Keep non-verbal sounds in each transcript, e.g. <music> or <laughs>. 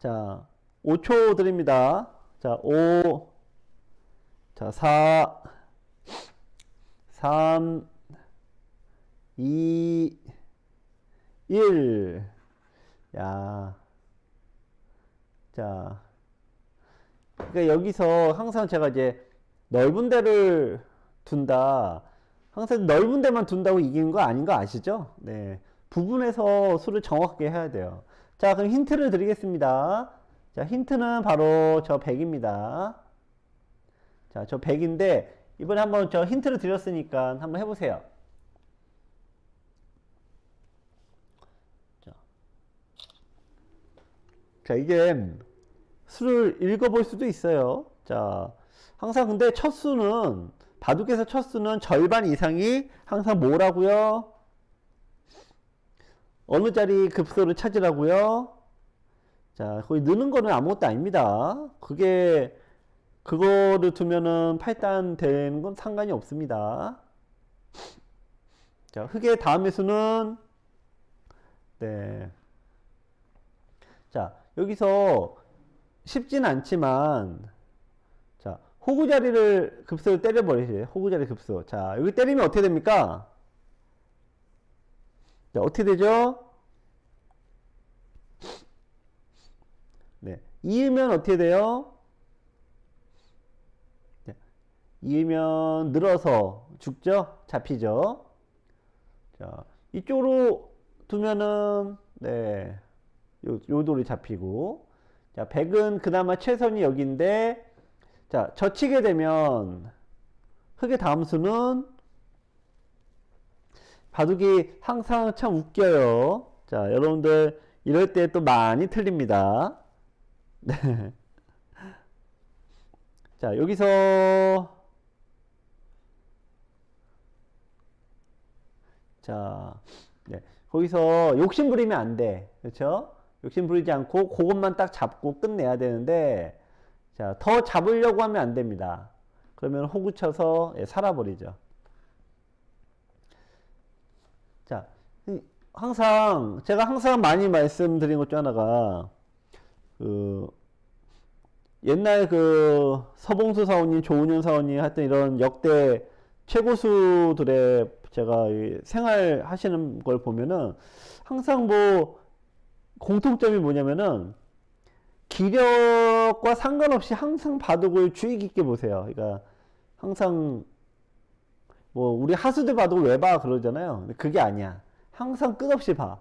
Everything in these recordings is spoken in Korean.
자, 5초 드립니다. 자, 5, 자, 4, 3, 2, 1. 야. 자. 그러니까 여기서 항상 제가 이제 넓은 데를 둔다. 항상 넓은 데만 둔다고 이기는 거 아닌 거 아시죠? 네. 부분에서 수를 정확하게 해야 돼요. 자, 그럼 힌트를 드리겠습니다. 자, 힌트는 바로 저 100입니다. 자, 저 100인데, 이번에 한번 저 힌트를 드렸으니까 한번 해보세요. 자, 자 이게 수를 읽어볼 수도 있어요. 자, 항상 근데 첫 수는, 바둑에서 첫 수는 절반 이상이 항상 뭐라고요? 어느 자리 급소를 찾으라고요? 자, 거기 느는 거는 아무것도 아닙니다. 그게, 그거를 두면은 8단 되는 건 상관이 없습니다. 자, 흑의 다음의 수는, 네. 자, 여기서 쉽진 않지만, 자, 호구 자리를 급소를 때려 버리세요. 호구 자리 급소. 자, 여기 때리면 어떻게 됩니까? 자, 어떻게 되죠? 네. 이으면 어떻게 돼요? 네. 이으면 늘어서 죽죠? 잡히죠? 자, 이쪽으로 두면은, 네. 요, 요 돌이 잡히고. 자, 100은 그나마 최선이 여기인데, 자, 젖히게 되면, 흑의 다음 수는 바둑이 항상 참 웃겨요. 자, 여러분들 이럴 때 또 많이 틀립니다. <laughs> 네. 자, 여기서 자, 네. 거기서 욕심 부리면 안 돼. 그렇죠? 욕심 부리지 않고 그것만 딱 잡고 끝내야 되는데 자, 더 잡으려고 하면 안 됩니다. 그러면 호구 쳐서 예, 살아버리죠. 자, 이- 항상 제가 항상 많이 말씀드린 것 중 하나가 그 옛날 그 서봉수 사원님, 조은현 사원님 하여튼 이런 역대 최고수들의 제가 이 생활 하시는 걸 보면은 항상 뭐 공통점이 뭐냐면은 기력과 상관없이 항상 바둑을 주의 깊게 보세요. 그러니까 항상 뭐 우리 하수들 바둑을 왜 봐 그러잖아요. 근데 그게 아니야. 항상 끝없이 봐.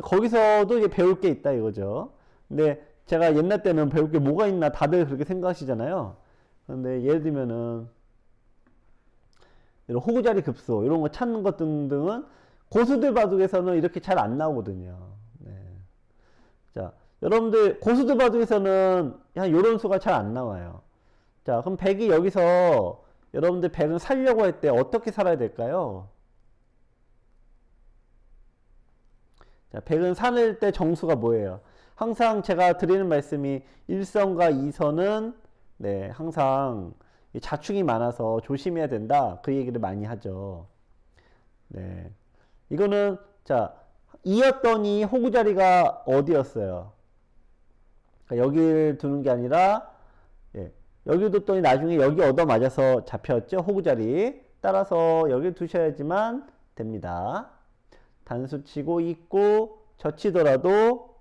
거기서도 이제 배울 게 있다 이거죠. 근데 제가 옛날 때는 배울 게 뭐가 있나 다들 그렇게 생각하시잖아요. 근데 예를 들면은 이런 호구자리 급소 이런 거 찾는 것 등등은 고수들 바둑에서는 이렇게 잘 안 나오거든요. 네. 자, 여러분들 고수들 바둑에서는 한 이런 수가 잘 안 나와요. 자, 그럼 100이 여기서 여러분들 100은 살려고 할 때 어떻게 살아야 될까요? 자, 100은 살을 때 정수가 뭐예요? 항상 제가 드리는 말씀이 1선과 2선은 네, 항상 이 자충이 많아서 조심해야 된다. 그 얘기를 많이 하죠. 네. 이거는 자, 2였더니 호구 자리가 어디였어요? 그러니까 여기를 두는 게 아니라 예, 여기 뒀더니 나중에 여기 얻어 맞아서 잡혔죠. 호구 자리. 따라서 여기 두셔야지만 됩니다. 단수 치고 있고 젖히더라도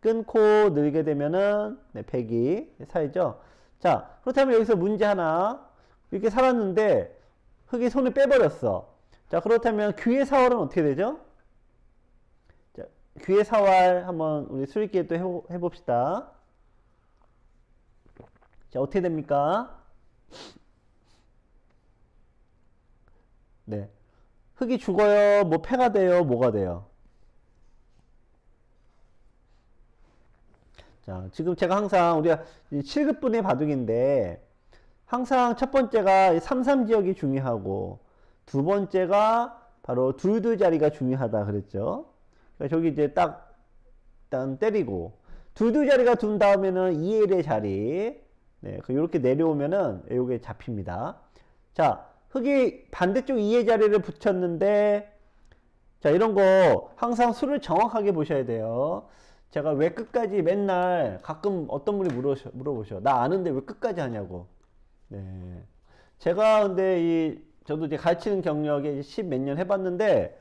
끊고 늘게 되면은 네, 100이 살죠. 자, 그렇다면 여기서 문제 하나. 이렇게 살았는데 흙이 손을 빼버렸어. 자, 그렇다면 귀의 사활은 어떻게 되죠? 자, 귀의 사활 한번 우리 수익기에 또 해봅시다. 자, 어떻게 됩니까? 네. 흙이 죽어요? 뭐 폐가 돼요? 뭐가 돼요? 자, 지금 제가 항상 우리가 7급분의 바둑인데 항상 첫 번째가 33 지역이 중요하고 두 번째가 바로 둘둘 자리가 중요하다 그랬죠. 그러니까 저기 이제 딱 일단 때리고 둘둘 자리가 둔 다음에는 2의 1의 자리 네, 이렇게 내려오면은 요게 잡힙니다. 자, 흙이 반대쪽 2의 자리를 붙였는데 자, 이런 거 항상 수를 정확하게 보셔야 돼요. 제가 왜 끝까지 맨날 가끔 어떤 분이 물어보셔, 물어보셔. 나 아는데 왜 끝까지 하냐고. 네. 제가 근데 이, 저도 이제 가르치는 경력에 십 몇 년 해봤는데,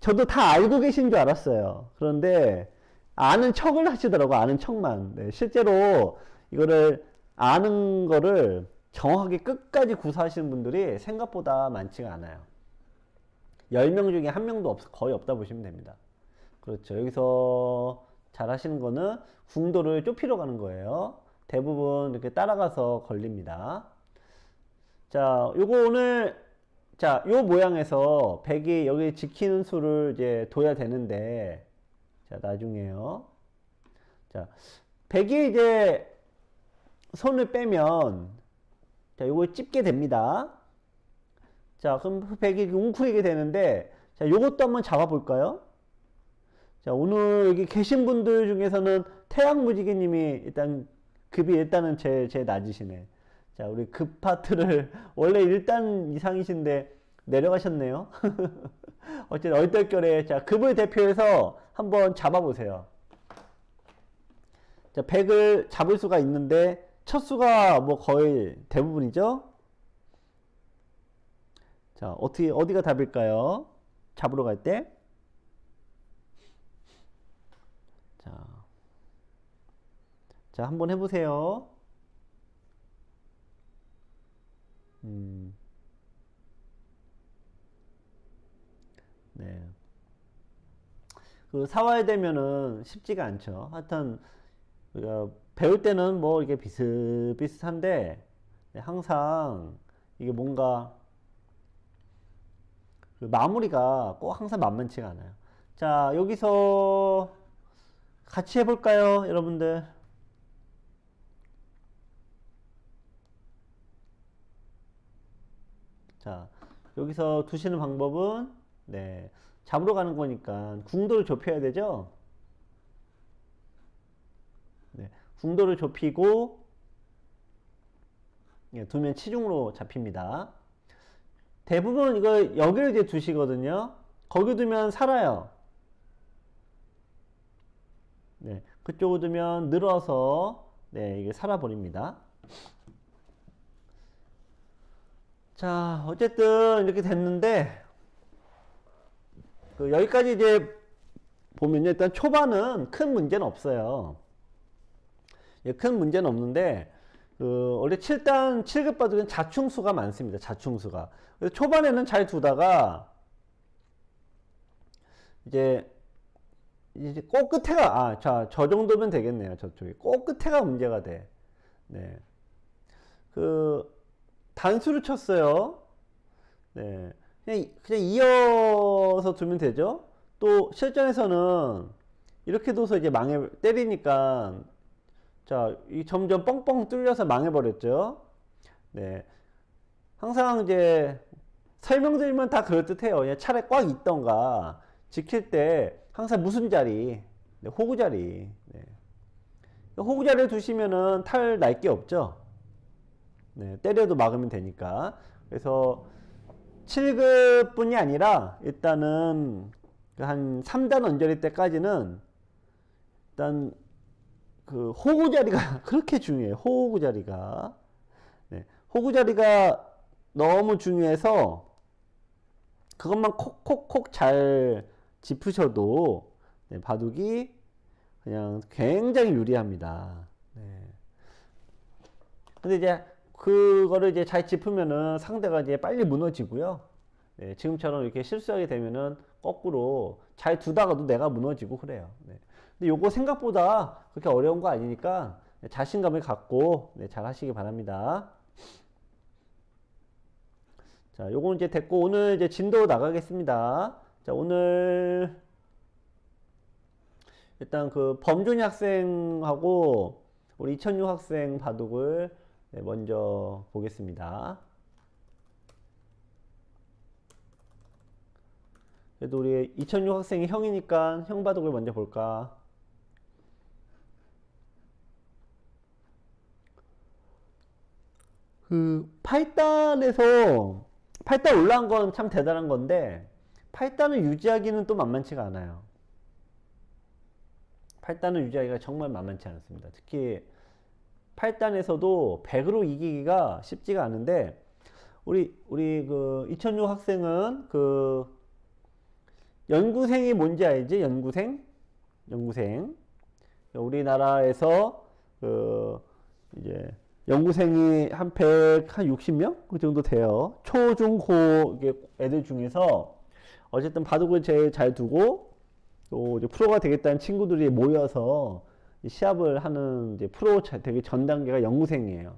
저도 다 알고 계신 줄 알았어요. 그런데, 아는 척을 하시더라고, 아는 척만. 네, 실제로 이거를 아는 거를 정확하게 끝까지 구사하시는 분들이 생각보다 많지가 않아요. 10명 중에 한 명도 없, 거의 없다 보시면 됩니다. 그렇죠. 여기서 잘 하시는 거는 궁도를 좁히러 가는 거예요. 대부분 이렇게 따라가서 걸립니다. 자, 요거 오늘 자, 요 모양에서 100이 여기 지키는 수를 이제 둬야 되는데 자, 나중에요. 자, 100이 이제 손을 빼면 자, 요걸 찝게 됩니다. 자, 그럼 100이 웅크리게 되는데 자, 요것도 한번 잡아 볼까요? 자, 오늘 여기 계신 분들 중에서는 태양무지개님이 일단 급이 일단은 제일, 제일 낮으시네. 자, 우리 급 파트를 <laughs> 원래 일단 이상이신데 내려가셨네요. <laughs> 어쨌든 얼떨결에 자, 급을 대표해서 한번 잡아보세요. 자, 100을 잡을 수가 있는데 첫 수가 뭐 거의 대부분이죠. 자, 어떻게 어디가 답일까요? 잡으러 갈 때. 자. 자, 한번 해 보세요. 음. 네. 그 사와야 되면은 쉽지가 않죠. 하여튼 우리가 배울 때는 뭐 이게 비슷비슷한데 네, 항상 이게 뭔가 그 마무리가 꼭 항상 만만치가 않아요. 자, 여기서 같이 해볼까요, 여러분들? 자, 여기서 두시는 방법은, 네, 잡으러 가는 거니까 궁도를 좁혀야 되죠? 네, 궁도를 좁히고, 예, 두면 치중으로 잡힙니다. 대부분 이거 여기를 이제 두시거든요. 거기 두면 살아요. 네, 그쪽으로 두면 늘어서 네, 이게 살아버립니다. 자, 어쨌든 이렇게 됐는데 그 여기까지 이제 보면요. 일단 초반은 큰 문제는 없어요. 예, 큰 문제는 없는데 그 원래 7단 7급 바둑은 자충수가 많습니다. 자충수가. 그래서 초반에는 잘 두다가 이제 이제 꼭 끝에가 아, 자, 저 정도면 되겠네요. 저쪽이 꼭 끝에가 문제가 돼. 네. 그 단수를 쳤어요. 네. 그냥 그냥 이어서 두면 되죠. 또 실전에서는 이렇게 둬서 이제 망해 때리니까 자, 이 점점 뻥뻥 뚫려서 망해버렸죠. 네. 항상 이제 설명드리면 다 그럴듯해요. 그냥 차례 꽉 있던가 지킬 때 항상 무슨 자리, 네, 호구 자리. 네. 호구 자리에 두시면은 탈 날 게 없죠. 네, 때려도 막으면 되니까. 그래서 7급 뿐이 아니라 일단은 한 3단 언저리 때까지는 일단 그 호구 자리가 <laughs> 그렇게 중요해요. 호구 자리가. 네. 호구 자리가 너무 중요해서 그것만 콕콕콕 잘 짚으셔도 네, 바둑이 그냥 굉장히 유리합니다. 네. 근데 이제 그거를 이제 잘 짚으면은 상대가 이제 빨리 무너지고요. 네, 지금처럼 이렇게 실수하게 되면은 거꾸로 잘 두다가도 내가 무너지고 그래요. 네. 근데 요거 생각보다 그렇게 어려운 거 아니니까 자신감을 갖고 네, 잘 하시기 바랍니다. 자, 요거는 이제 됐고 오늘 이제 진도 나가겠습니다. 자, 오늘 일단 그 범준이 학생하고 우리 이천유 학생 바둑을 네, 먼저 보겠습니다. 그래도 우리 이천유 학생이 형이니까 형 바둑을 먼저 볼까? 그 8단에서 8단 올라온 건참 대단한 건데 8단을 유지하기는 또 만만치가 않아요. 팔단을 유지하기가 정말 만만치 않습니다. 특히 8단에서도 100으로 이기기가 쉽지가 않은데 우리 우리 그 이천육 학생은 그 연구생이 뭔지 알지? 연구생? 연구생. 우리나라에서 그 이제 연구생이 한 100, 한 60명? 그 정도 돼요. 초, 중, 고 애들 중에서 어쨌든 바둑을 제일 잘 두고 또 프로가 되겠다는 친구들이 모여서 이 시합을 하는 이제 프로 자- 되게 전 단계가 연구생이에요.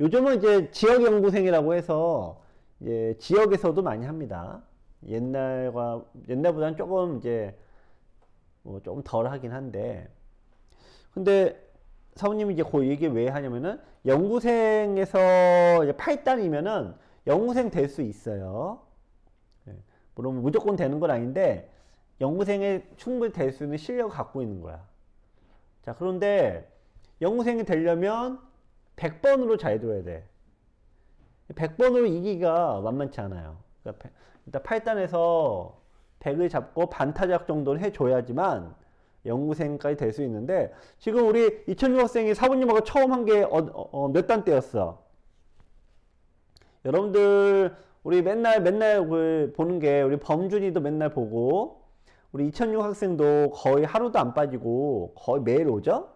요즘은 이제 지역 연구생이라고 해서 이제 지역에서도 많이 합니다. 옛날과 옛날보다는 조금 이제 뭐 조금 덜 하긴 한데 근데 사부님이 이제 그 얘기 왜 하냐면은 연구생에서 이제 8단이면은 연구생 될 수 있어요. 예. 물론 무조건 되는 건 아닌데 연구생에 충분히 될 수 있는 실력을 갖고 있는 거야. 자, 그런데 연구생이 되려면 100번으로 잘 둬야 돼. 100번으로 이기가 만만치 않아요. 그러니까 백- 일단 8단에서 100을 잡고 반타작 정도는 해줘야지만 연구생까지 될 수 있는데 지금 우리 이천유 학생이 사부님하고 처음 한게 어, 몇단 때였어? 여러분들 우리 맨날 맨날 그 보는 게 우리 범준이도 맨날 보고 우리 이천육 학생도 거의 하루도 안 빠지고 거의 매일 오죠?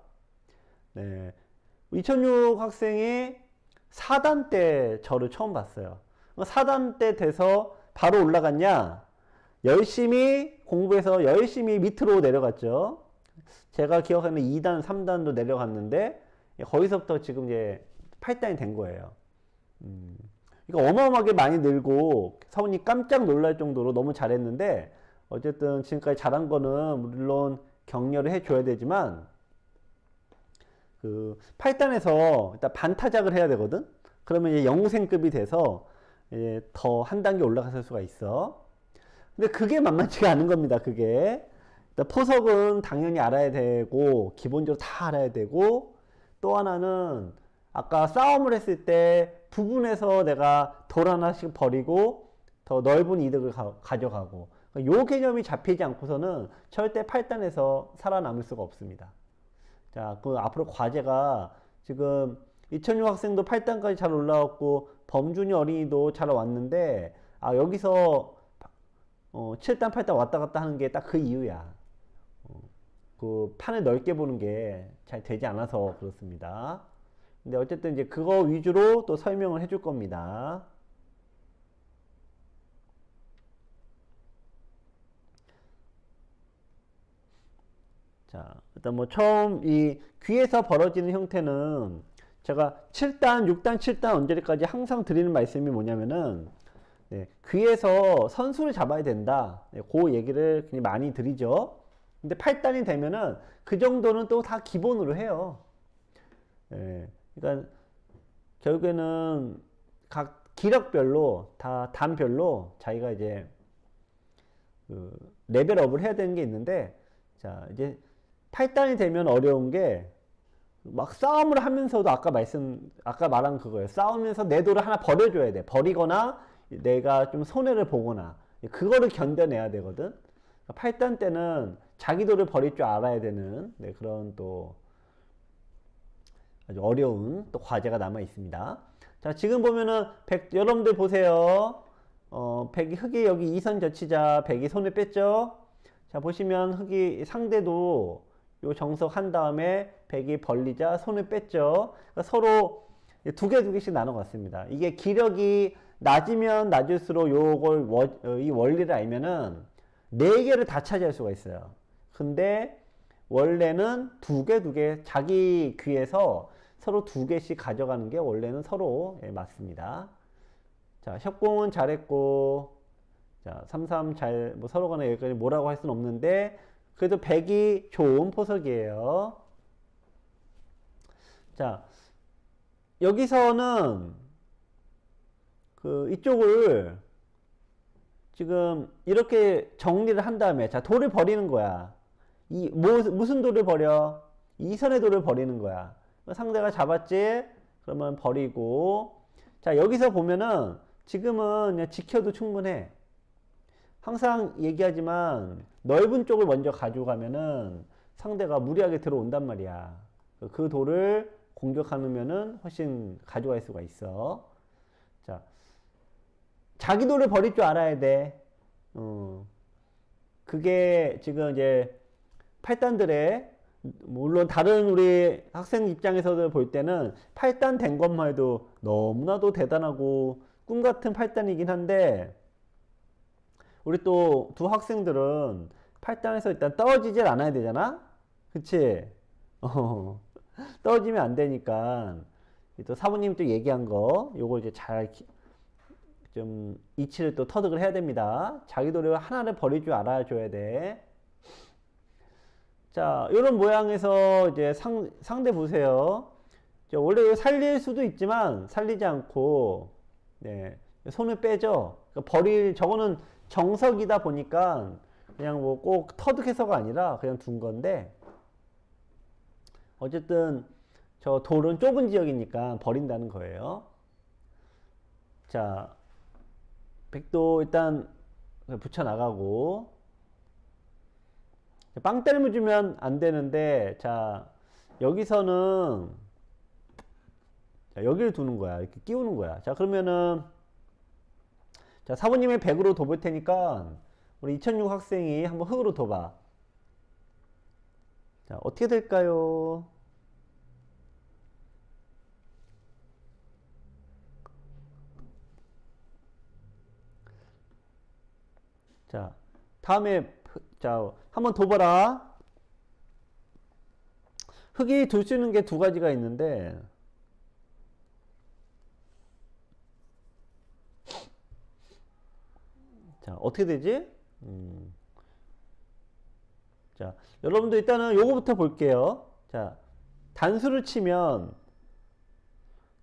네. 이천육 학생이 4단 때 저를 처음 봤어요. 4단 때 돼서 바로 올라갔냐? 열심히 공부해서 열심히 밑으로 내려갔죠. 제가 기억하는 2단, 3단도 내려갔는데 거기서부터 지금 이제 8단이 된 거예요. 음. 이거 어마어마하게 많이 늘고 사모님 깜짝 놀랄 정도로 너무 잘했는데 어쨌든 지금까지 잘한 거는 물론 격려를 해줘야 되지만 그 8단에서 일단 반타작을 해야 되거든. 그러면 이제 영생급이 돼서 이제 더 한 단계 올라갔을 수가 있어. 근데 그게 만만치가 않은 겁니다. 그게 포석은 당연히 알아야 되고 기본적으로 다 알아야 되고 또 하나는 아까 싸움을 했을 때 부분에서 내가 돌 하나씩 버리고 더 넓은 이득을 가, 져가고요 개념이 잡히지 않고서는 절대 8단에서 살아남을 수가 없습니다. 자, 그 앞으로 과제가 지금 이천유 학생도 8단까지 잘 올라왔고 범준이 어린이도 잘 왔는데 아 여기서 어, 7단, 8단 왔다 갔다 하는 게 딱 그 이유야. 어, 그 판을 넓게 보는 게 잘 되지 않아서 그렇습니다. 근데 어쨌든 이제 그거 위주로 또 설명을 해줄 겁니다. 자, 일단 뭐 처음 이 귀에서 벌어지는 형태는 제가 7단, 6단, 7단 언저리까지 항상 드리는 말씀이 뭐냐면은 네, 귀에서 선수를 잡아야 된다. 네, 그 얘기를 많이 드리죠. 근데 8단이 되면은 그 정도는 또 다 기본으로 해요. 예, 그러니까 결국에는 각 기력별로 다 단별로 자기가 이제 그 레벨업을 해야 되는 게 있는데 자 이제 8단이 되면 어려운 게 막 싸움을 하면서도 아까 말씀 아까 말한 그거예요. 싸우면서 내 돌을 하나 버려줘야 돼. 버리거나 내가 좀 손해를 보거나 그거를 견뎌내야 되거든. 8단 때는 자기 돌을 버릴 줄 알아야 되는 네, 그런 또 아주 어려운 또 과제가 남아 있습니다. 자, 지금 보면은 백, 여러분들 보세요. 어, 백이 흙이 여기 이선 젖히자 백이 손을 뺐죠. 자, 보시면 흙이 상대도 요 정석 한 다음에 백이 벌리자 손을 뺐죠. 그러니까 서로 두 개 두 개씩 나눠 갔습니다. 이게 기력이 낮으면 낮을수록 요걸 워- 어, 이 원리를 알면은 네 개를 다 차지할 수가 있어요. 근데 원래는 두 개 두 개 자기 귀에서 서로 두 개씩 가져가는 게 원래는 서로 예, 맞습니다. 자, 협공은 잘했고 자, 33 잘, 뭐 서로 간에 여기까지 뭐라고 할 수는 없는데, 그래도 100이 좋은 포석이에요. 자, 여기서는 그 이쪽을 지금 이렇게 정리를 한 다음에, 자, 돌을 버리는 거야. 이, 뭐, 무슨 돌을 버려? 이 선의 돌을 버리는 거야. 상대가 잡았지? 그러면 버리고. 자, 여기서 보면은 지금은 그냥 지켜도 충분해. 항상 얘기하지만 넓은 쪽을 먼저 가져가면은 상대가 무리하게 들어온단 말이야. 그 돌을 공격하면은 훨씬 가져갈 수가 있어. 자, 자기 돌을 버릴 줄 알아야 돼. 어. 그게 지금 이제 팔단들의 물론 다른 우리 학생 입장에서도 볼 때는 팔단 된 것만 해도 너무나도 대단하고 꿈 같은 팔단이긴 한데 우리 또 두 학생들은 팔단에서 일단 떨어지질 않아야 되잖아? 그치? 어, 떨어지면 안 되니까 또 사부님 또 얘기한 거 요거 이제 잘 좀 이치를 또 터득을 해야 됩니다. 자기 도를 하나를 버릴 줄 알아줘야 돼. 자, 이런 모양에서 이제 상, 상대 보세요. 자, 원래 살릴 수도 있지만 살리지 않고 네, 손을 빼죠. 그러니까 버릴 저거는 정석이다 보니까 그냥 뭐 꼭 터득해서가 아니라 그냥 둔 건데 어쨌든 저 돌은 좁은 지역이니까 버린다는 거예요. 자, 백도 일단 붙여 나가고. 빵 때리면 주면 안 되는데 자 여기서는 자, 여기를 두는 거야. 이렇게 끼우는 거야. 자 그러면은 자 사부님의 100으로 둬볼 테니까 우리 2006 학생이 한번 흙으로 둬봐. 자 어떻게 될까요 자 다음에 자, 한번 더 봐라. 흙이 둘 수 있는 게 두 가지가 있는데, 자, 어떻게 되지? 음. 자, 여러분들 일단은 요거부터 볼게요. 자, 단수를 치면,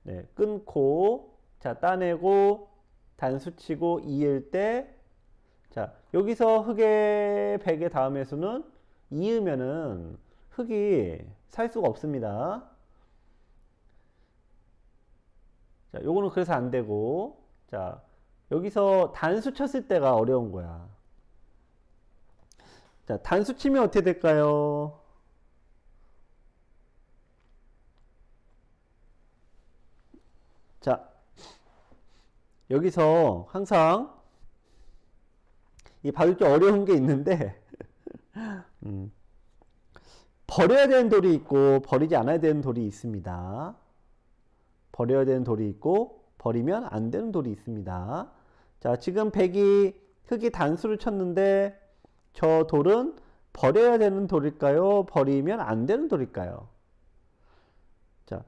네, 끊고, 자, 따내고, 단수 치고, 이을 때, 자, 여기서 흙의 100의 다음의 수는 2으면은 흙이 살 수가 없습니다. 자, 요거는 그래서 안 되고, 자, 여기서 단수 쳤을 때가 어려운 거야. 자, 단수 치면 어떻게 될까요? 자, 여기서 항상 이게 어려운 게 있는데 <laughs> 음, 버려야 되는 돌이 있고 버리지 않아야 되는 돌이 있습니다. 버려야 되는 돌이 있고 버리면 안 되는 돌이 있습니다. 자, 지금 100이 흙이 단수를 쳤는데 저 돌은 버려야 되는 돌일까요? 버리면 안 되는 돌일까요? 자,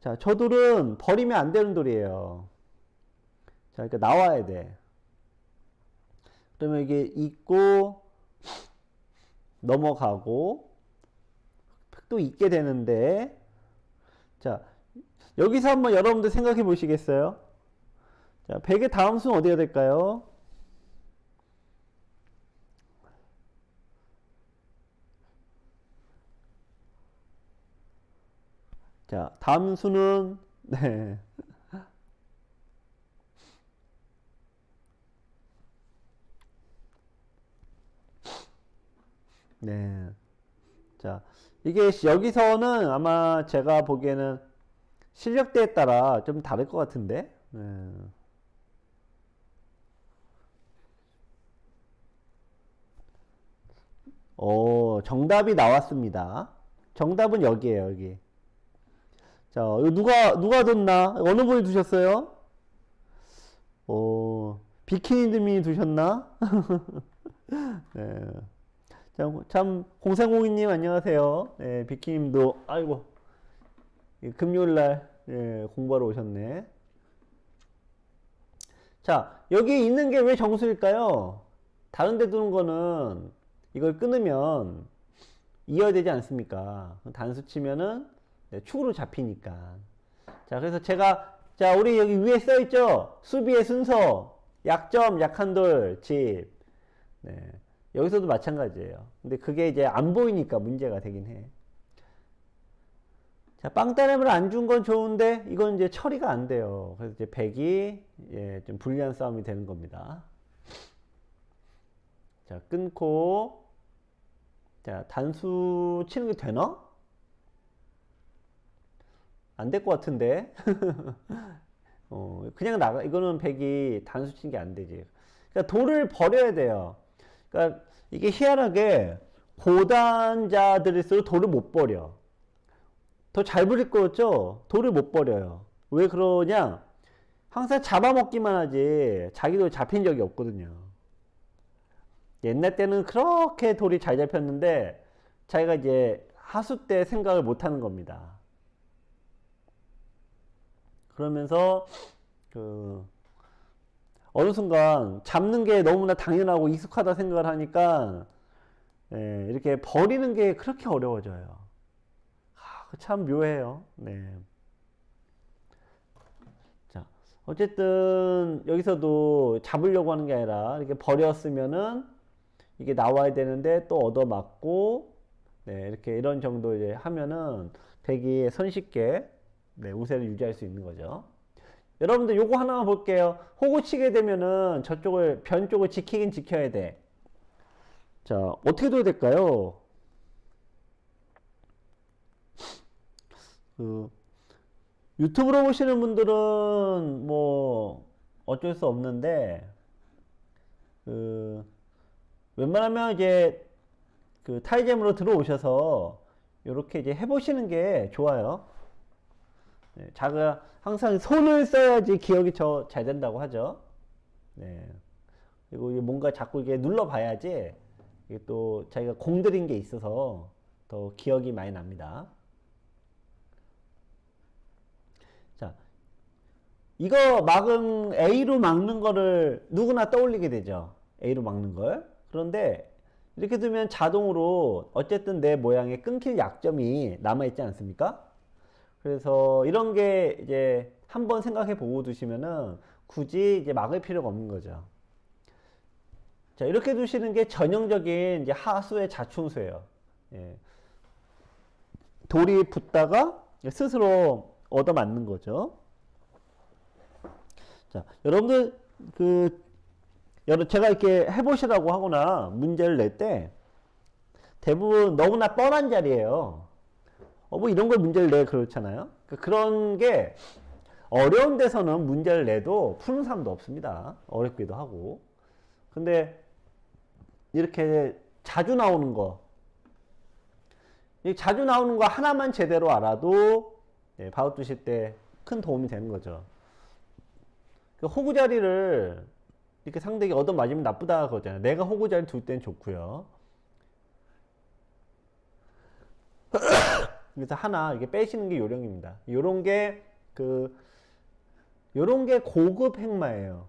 자, 저 돌은 버리면 안 되는 돌이에요. 자, 그러니까 나와야 돼. 그러면 이게 있고 넘어가고 또 있게 되는데 자 여기서 한번 여러분들 생각해 보시겠어요? 자 100의 다음 수는 어디가 될까요? 자 다음 수는 네 네. 자, 이게 여기서는 아마 제가 보기에는 실력대에 따라 좀 다를 것 같은데. 네. 오, 정답이 나왔습니다. 정답은 여기에요, 여기. 자, 누가, 누가 뒀나? 어느 분이 두셨어요? 오, 비키니님이 두셨나? <laughs> 네. 자, 참, 0302님 안녕하세요. 네, 비키님도, 아이고, 금요일날, 예, 공부하러 오셨네. 자, 여기 있는 게 왜 정수일까요? 다른 데 두는 거는 이걸 끊으면 이어야 되지 않습니까? 단수 치면은 네, 축으로 잡히니까. 자, 그래서 제가, 자, 우리 여기 위에 써있죠? 수비의 순서, 약점, 약한 돌, 집. 네. 여기서도 마찬가지예요. 근데 그게 이제 안 보이니까 문제가 되긴 해. 자, 빵따렘을 안 준 건 좋은데 이건 이제 처리가 안 돼요. 그래서 이제 100이 예, 좀 불리한 싸움이 되는 겁니다. 자, 끊고 자, 단수 치는 게 되나? 안 될 것 같은데. <laughs> 어, 그냥 나가 이거는 백이 단수 치는 게 안 되지. 그러니까 돌을 버려야 돼요. 그러니까 이게 희한하게 고단자들일수록 돌을 못 버려. 더 잘 부릴 거였죠? 돌을 못 버려요. 왜 그러냐? 항상 잡아먹기만 하지 자기도 잡힌 적이 없거든요. 옛날 때는 그렇게 돌이 잘 잡혔는데 자기가 이제 하수 때 생각을 못 하는 겁니다. 그러면서 그 어느 순간 잡는 게 너무나 당연하고 익숙하다 생각을 하니까 예, 이렇게 버리는 게 그렇게 어려워져요. 아, 참 묘해요. 네. 자, 어쨌든 여기서도 잡으려고 하는 게 아니라 이렇게 버렸으면은 이게 나와야 되는데 또 얻어맞고 네, 이렇게 이런 정도 이제 하면은 백이 손쉽게 네, 우세를 유지할 수 있는 거죠. 여러분들 요거 하나만 볼게요. 호구 치게 되면은 저쪽을 변 쪽을 지키긴 지켜야 돼. 자, 어떻게 둬야 될까요? 그 유튜브로 보시는 분들은 뭐 어쩔 수 없는데 그 웬만하면 이제 그 타이잼으로 들어오셔서 이렇게 이제 해보시는 게 좋아요. 네, 자가 항상 손을 써야지 기억이 더잘 된다고 하죠. 네. 그리고 뭔가 자꾸 이게 눌러봐야지 이게 또 자기가 공들인 게 있어서 더 기억이 많이 납니다. 자, 이거 막은 A로 막는 거를 누구나 떠올리게 되죠. A로 막는 걸. 그런데 이렇게 두면 자동으로 어쨌든 내 모양에 끊길 약점이 남아있지 않습니까? 그래서 이런 게 이제 한번 생각해 보고 두시면은 굳이 이제 막을 필요가 없는 거죠. 자, 이렇게 두시는 게 전형적인 이제 하수의 자충수예요. 예. 돌이 붙다가 스스로 얻어 맞는 거죠. 자, 여러분들 그 여러 제가 이렇게 해보시라고 하거나 문제를 낼 때 대부분 너무나 뻔한 자리예요. 어, 뭐 이런 걸 문제를 내 그렇잖아요. 그 그런 게 어려운 데서는 문제를 내도 푸는 사람도 없습니다. 어렵기도 하고. 근데 이렇게 자주 나오는 거, 이 자주 나오는 거 하나만 제대로 알아도 예, 바웃 두실 때큰 도움이 되는 거죠. 그 호구 자리를 이렇게 상대에게 얻어 맞으면 나쁘다 그러잖아요. 내가 호구 자리 둘땐 좋고요. 그래서 하나 이렇게 빼시는 게 요령입니다. 요런 게 그 요런 게 고급 행마예요.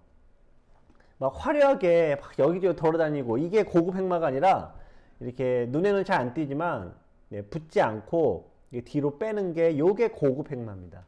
막 화려하게 막 여기저기 돌아다니고 이게 고급 행마가 아니라 이렇게 눈에는 잘 안 띄지만 네, 붙지 않고 뒤로 빼는 게 요게 고급 행마입니다.